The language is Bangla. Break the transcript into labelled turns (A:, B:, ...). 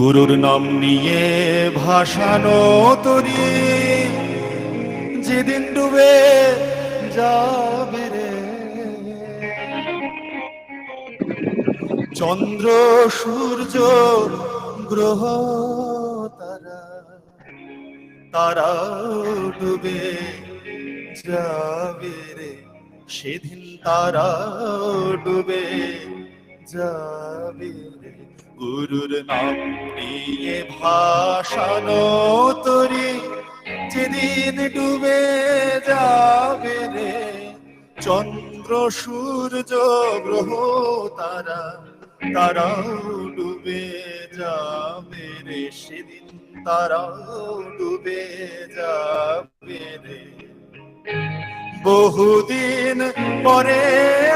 A: গুরুর নাম নিয়ে ভাসানো তরি। যেদিন ডুবে যাবে রে। চন্দ্র, সূর্য, গ্রহ, তারা তারা ডুবে যাবে রে। সেদিন তারা ডুবে গুরুর নাম নিয়ে ভাসানো তরি, যেদিন ডুবে যাবে রে। চন্দ্র, সূর্য, গ্রহ, তারা, তারাও ডুবে যাবে রে। সেদিন তারাও ডুবে যাবে রে। বহুদিন পরে